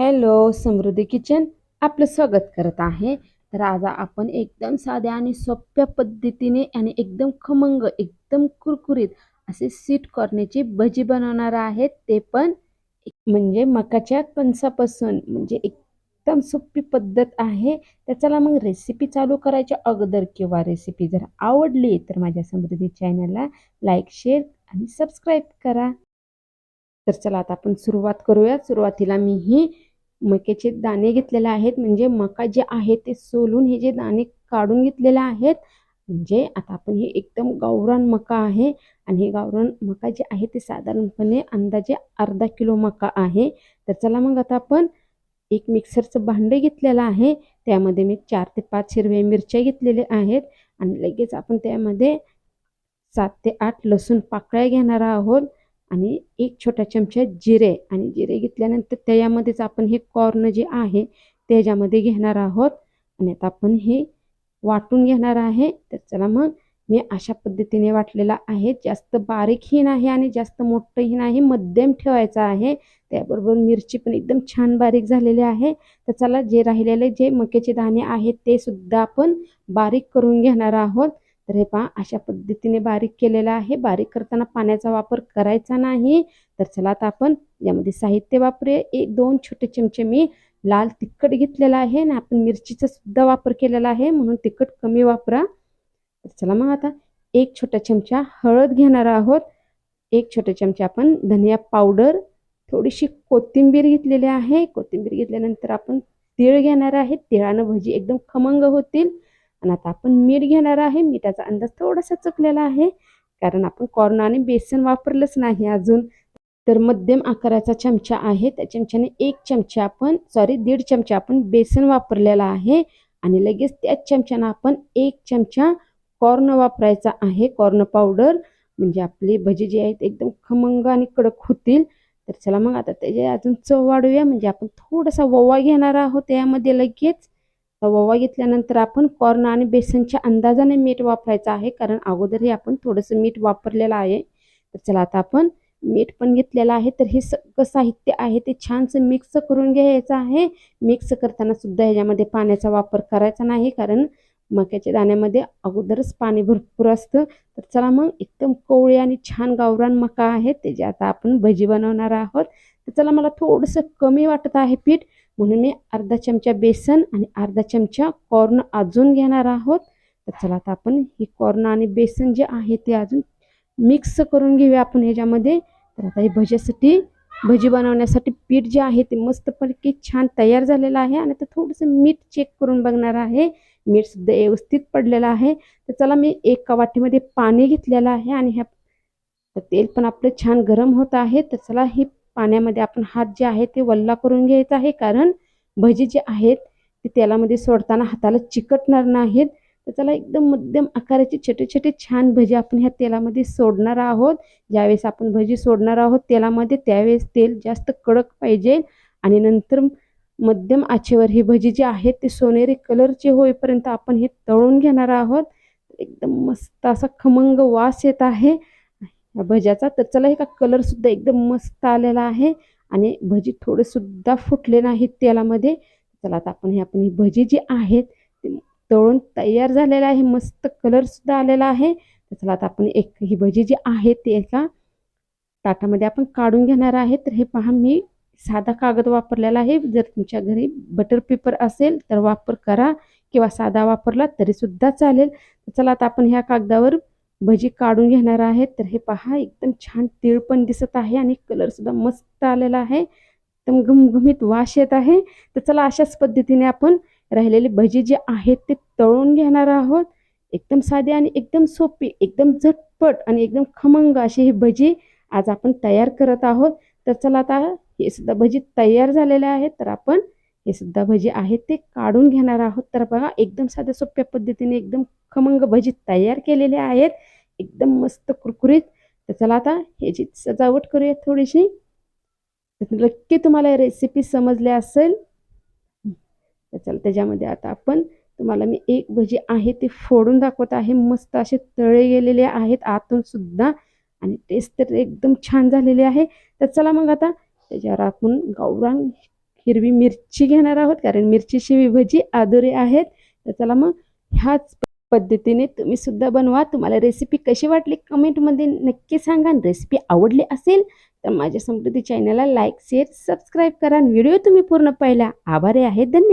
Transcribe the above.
Hello समृद्धी kitchen आपलं स्वागत करत आहे. तर आज आपण एकदम साध्या आणि सोप्या पद्धतीने आणि एकदम खमंग एकदम कुरकुरीत असे सीट कॉर्नेची भजी बनवणार आहेत. ते पण म्हणजे मकाच्या कणसापासून म्हणजे एकदम सोपी पद्धत आहे. तर चला मग रेसिपी चालू करायच्या अगोदर किंवा रेसिपी जर आवडली तर माझ्या समृद्धी चॅनलला लाईक शेअर आणि सबस्क्राईब करा. तर चला आता आपण सुरुवात करूया. सुरुवातीला मी ही मक्याचे दाणे घेतलेले आहेत. म्हणजे मका जे आहे ते सोलून हे जे दाणे काढून घेतलेले आहेत. म्हणजे आता आपण हे एकदम गावरान मका आहे. आणि हे गावरान मका जे आहे ते साधारणपणे अंदाजे अर्धा किलो मका आहे. तर चला मग आता आपण एक मिक्सरचं भांडे घेतलेलं आहे. त्यामध्ये मी चार ते पाच हिरव्या मिरच्या घेतलेल्या आहेत. आणि लगेच आपण त्यामध्ये सात ते आठ लसूण पाकळ्या घेणार आहोत. आणि एक छोटा चमचा जिरे आणि जिरे घेतल्यानंतर त्याच्यामध्येच आपण हे कॉर्न जे आहे त्याच्यामध्ये घेणार आहोत. आणि आता आपण हे वाटून घेणार आहे. तर चला मग मी अशा पद्धतीने वाटलेला आहे. जास्त बारीकही नाही आणि जास्त मोठंही नाही मध्यम ठेवायचं आहे. त्याबरोबर मिरची पण एकदम छान बारीक झालेली आहे. तर चला जे राहिलेले जे मक्याचे दाणे आहेत ते सुद्धा आपण बारीक करून घेणार आहोत. तर हे पहा अशा पद्धतीने बारीक केलेलं आहे. बारीक करताना पाण्याचा वापर करायचा नाही. तर चला आता आपण यामध्ये साहित्य वापरूया. एक दोन छोटे चमचे मी लाल तिखट घेतलेला आहे आणि आपण मिरचीचा सुद्धा वापर केलेला आहे म्हणून तिखट कमी वापरा. तर चला मग आता एक छोटा चमचा हळद घेणार आहोत. एक छोटा चमचा आपण धनिया पावडर थोडीशी कोथिंबीर घेतलेली आहे. कोथिंबीर घेतल्यानंतर आपण तीळ घेणार आहे. तिळानं भजी एकदम खमंग होतील. आणि आता आपण मीठ घेणार आहे. मिठाचा अंदाज थोडासा चुकलेला आहे. कारण आपण कॉर्न आणि बेसन वापरलंच नाही अजून. तर मध्यम आकाराचा चमचा आहे. त्या चमच्याने एक चमचा आपण सॉरी दीड चमचा आपण बेसन वापरलेला आहे. आणि लगेच त्याच चमच्यानं आपण एक चमचा कॉर्न वापरायचा आहे. कॉर्न पावडर म्हणजे आपली भजी जी आहेत एकदम खमंग आणि कडक होतील. तर चला मग आता त्याचे अजून चव वाढूया. म्हणजे आपण थोडासा ओवा घेणार आहोत त्यामध्ये लगेच. ओवा घेतल्यानंतर आपण कॉर्न आणि बेसनच्या अंदाजाने मीठ वापरायचं आहे. कारण अगोदरही आपण थोडंसं मीठ वापरलेलं आहे. तर चला आता आपण मीठ पण घेतलेलं आहे. तर हे सगळं साहित्य आहे. ते छानसं मिक्स करून घ्यायचं आहे. मिक्स करताना सुद्धा ह्याच्यामध्ये पाण्याचा वापर करायचा नाही. कारण मक्याच्या दाण्यामध्ये अगोदरच पाणी भरपूर असतं. तर चला मग एकदम कोवळी आणि छान गावरान मका आहे. त्याची आता आपण भजी बनवणार आहोत. तर चला मला थोडंसं कमी वाटत आहे पीठ. म्हणून मी अर्धा चमचा बेसन आणि अर्धा चमचा कॉर्न अजून घेणार आहोत. तर चला आता आपण ही कॉर्न आणि बेसन जे आहे ते अजून मिक्स करून घेऊया आपण ह्याच्यामध्ये. तर आता हे भज्यासाठी भजी बनवण्यासाठी पीठ जे आहे ते मस्तपैकी छान तयार झालेलं आहे आणि आता थोडंसं मीठ चेक करून बघणार आहे. मीठ सुद्धा व्यवस्थित पडलेलं आहे. तर चला मी एका वाटीमध्ये पाणी घेतलेलं आहे आणि ह्या तर तेल पण आपलं छान गरम होत आहे. तर चला हे पाण्यामध्ये आपण हात जे आहे ते वल्ला करून घ्यायचा आहे. कारण भजी जे आहेत ते तेलामध्ये सोडताना हाताला चिकटणार नाहीत. तर त्याला एकदम मध्यम आकाराचे छोटे छोटे छान भजी आपण ह्या तेलामध्ये सोडणार आहोत. ज्यावेळेस आपण भजी सोडणार आहोत तेलामध्ये त्यावेळेस तेल जास्त कडक पाहिजे. आणि नंतर मध्यम आचेवर ही भजी जे आहेत ते सोनेरी कलरचे होईपर्यंत आपण हे तळून घेणार आहोत. एकदम मस्त असा खमंग वास येत आहे. भज्याचा तर चला हे का कलरसुद्धा एकदम मस्त आलेला आहे. आणि भजी थोडे सुद्धा फुटले नाहीत तेलामध्ये. चला आता आपण हे आपण ही भजी जी आहेत ते तळून तयार झालेलं आहे. मस्त कलरसुद्धा आलेला आहे. तर चला आता आपण एक ही भजी जी आहे ते एका ताटामध्ये आपण काढून घेणार आहे. तर हे पहा मी साधा कागद वापरलेला आहे. जर तुमच्या घरी बटर पेपर असेल तर वापर करा. किंवा साधा वापरला तरी सुद्धा चालेल. तर चला आता आपण ह्या कागदावर भजी काढून घेणार आहेत. तर हे पहा एकदम छान तीळ पण दिसत आहे आणि कलरसुद्धा मस्त आलेला आहे. एकदम घमघमीत वास येत आहे. तर चला अशाच पद्धतीने आपण राहिलेली भजी जी आहेत ते तळून घेणार आहोत. एकदम साधी आणि एकदम सोपी एकदम झटपट आणि एकदम खमंग अशी ही भजी आज आपण तयार करत आहोत. तर चला आता हे सुद्धा भजी तयार झालेले आहेत. तर आपण हे सुद्धा भजी आहेत ते काढून घेणार आहोत. तर बघा एकदम साध्या सोप्या पद्धतीने एकदम खमंग भजी तयार केलेले आहेत. एकदम मस्त कुरकुरीत. तर चला आता ह्याची सजावट करूया थोडीशी. नक्की तुम्हाला रेसिपी समजली असेल. तर चला त्याच्यामध्ये आता आपण तुम्हाला मी एक भजी आहे ते फोडून दाखवत आहे. मस्त असे तळे गेलेले आहेत आतून सुद्धा. आणि टेस्ट तर एकदम छान झालेली आहे. तर चला मग आता त्याच्यावर आपण गौरांग हिरवी मिरची घेणार आहोत कारण मिरची शिवी भजी आदुरे आहेत. तर चला मग ह्याच पद्धतीने तुम्ही सुद्धा बनवा. तुम्हाला रेसिपी कशी वाटली कमेंटमध्ये नक्की सांगा. रेसिपी आवडली असेल तर माझ्या समृद्धी चॅनलला लाईक शेअर सबस्क्राईब करा. व्हिडिओ तुम्ही पूर्ण पाहिला. आभारी आहे. धन्यवाद.